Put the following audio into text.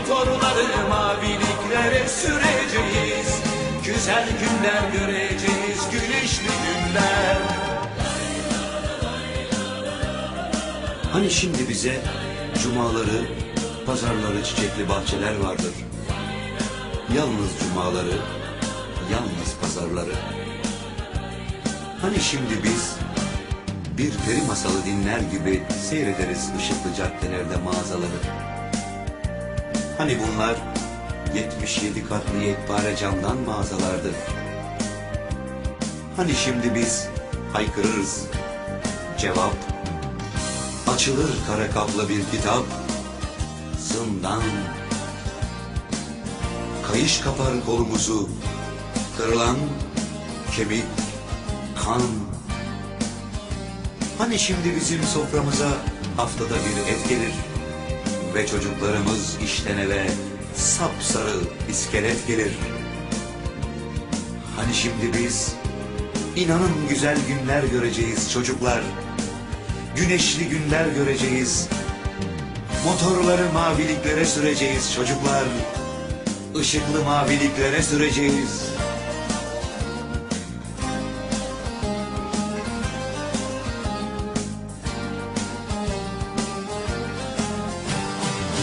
Motorları maviliklere süreceğiz Güzel günler göreceğiz, güneşli günler Hani şimdi bize cumaları, pazarları, çiçekli bahçeler vardır. Yalnız cumaları, yalnız pazarları. Hani şimdi biz bir peri masalı dinler gibi seyrederiz ışıklı caddelerde mağazaları. Hani bunlar 77 katlı yekpare camdan mağazalardı. Hani şimdi biz haykırırız. Cevap Açılır kara kaplı bir kitap Zindan Kayış kapar kolumuzu Kırılan kemik Kan Hani şimdi bizim soframıza Haftada bir et gelir Ve çocuklarımız işten eve Sapsarı iskelet gelir Hani şimdi biz inanın güzel günler göreceğiz çocuklar güneşli günler göreceğiz. Motorları maviliklere süreceğiz çocuklar. Işıklı maviliklere süreceğiz.